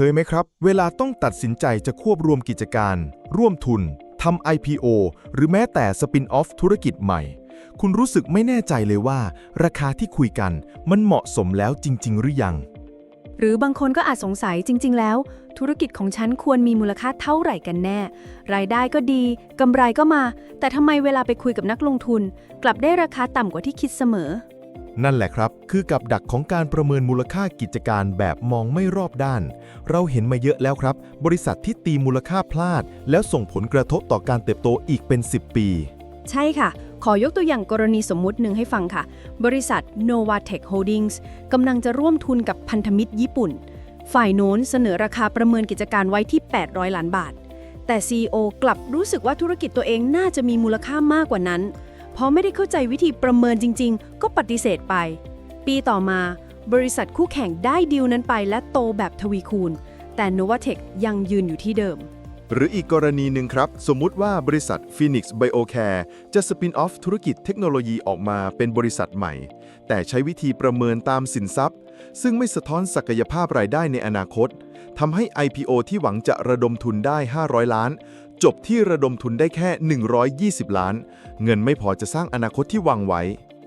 เคยไหมครับ เวลาต้องตัดสินใจจะควบรวมกิจการ ร่วมทุนทำ IPO หรือแม้แต่สปินออฟธุรกิจใหม่ คุณรู้สึกไม่แน่ใจเลยว่า ราคาที่คุยกันมันเหมาะสมแล้วจริง ๆ หรือยัง หรือบางคนก็อาจสงสัยจริง ๆ แล้ว ธุรกิจของฉันควรมีมูลค่าเท่าไหร่กันแน่ รายได้ก็ดีกำไรก็มา แต่ทำไมเวลาไปคุยกับนักลงทุน กลับได้ราคาต่ำกว่าที่คิดเสมอ นั่นแหละครับ คือกับดักของการประเมินมูลค่ากิจการแบบมองไม่รอบด้าน เราเห็นมาเยอะแล้วครับ บริษัทที่ตีมูลค่าพลาด แล้วส่งผลกระทบต่อการเติบโตอีกเป็น 10 ปี ใช่ค่ะ ขอยกตัวอย่างกรณีสมมุติหนึ่งให้ฟังค่ะ บริษัท Novatech Holdings กำลังจะร่วมทุนกับพันธมิตรญี่ปุ่น ฝ่ายโน้นเสนอราคาประเมินกิจการไว้ที่ 800 ล้านบาท แต่ CEO กลับรู้สึกว่าธุรกิจตัวเองน่าจะมีมูลค่ามากกว่านั้น พอไม่ได้เข้าใจวิธีประเมินจริง ๆ ก็ปฏิเสธไป ปีต่อมาบริษัทคู่แข่งได้ดีลนั้นไปและโตแบบทวีคูณ แต่ Novatech ยังยืนอยู่ที่เดิม หรืออีกกรณีหนึ่งครับ สมมุติว่าบริษัท Phoenix Biocare จะสปินออฟธุรกิจเทคโนโลยีออกมาเป็นบริษัทใหม่ แต่ใช้วิธีประเมินตามสินทรัพย์ ซึ่งไม่สะท้อนศักยภาพรายได้ในอนาคตทำให้ IPO ที่หวังจะระดมทุนได้ 500 ล้าน จบที่ระดมทุนได้แค่ 120 ล้าน เงินไม่พอจะสร้างอนาคตที่วางไว้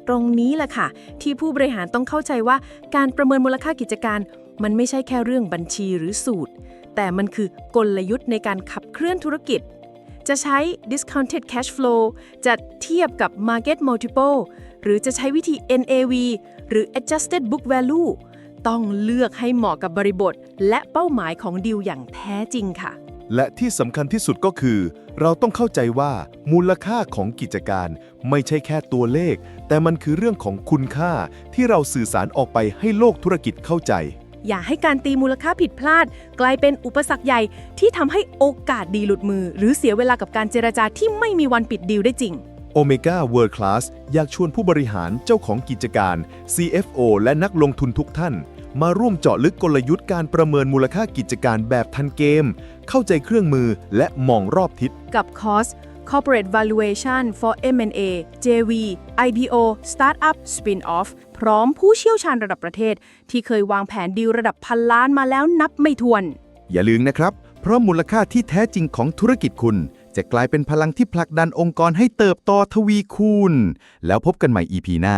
ตรงนี้แหละค่ะ ที่ผู้บริหารต้องเข้าใจว่าการประเมินมูลค่ากิจการ มันไม่ใช่แค่เรื่องบัญชีหรือสูตร แต่มันคือกลยุทธ์ในการขับเคลื่อนธุรกิจ จะใช้ discounted cash flow จะเทียบกับ market multiple หรือจะใช้วิธี NAV หรือ adjusted book value ต้องเลือกให้เหมาะกับบริบท และเป้าหมายของดีลอย่างแท้จริงค่ะ และที่สำคัญที่สุดก็คือ เราต้องเข้าใจว่ามูลค่าของกิจการไม่ใช่แค่ตัวเลข แต่มันคือเรื่องของคุณค่าที่เราสื่อสารออกไปให้โลกธุรกิจเข้าใจ อย่าให้การตีมูลค่าผิดพลาด กลายเป็นอุปสรรคใหญ่ที่ทำให้โอกาสดีหลุดมือ หรือเสียเวลากับการเจรจาที่ไม่มีวันปิดดีลได้จริง Omega World Class อยากชวนผู้บริหารเจ้าของกิจการ CFO และนักลงทุนทุกท่าน มาร่วมเจาะลึกกลยุทธ์การประเมินมูลค่ากิจการแบบทันเกม เข้าใจเครื่องมือและมองรอบทิศ กับคอส Corporate Valuation for M&A JV IPO Startup Spin-off พร้อมผู้เชี่ยวชาญระดับประเทศ ที่เคยวางแผนดีลระดับพันล้านมาแล้วนับไม่ถ้วน อย่าลืมนะครับ เพราะมูลค่าที่แท้จริงของธุรกิจคุณ จะกลายเป็นพลังที่ผลักดันองค์กรให้เติบโตทวีคูณ แล้วพบกันใหม่ EP หน้า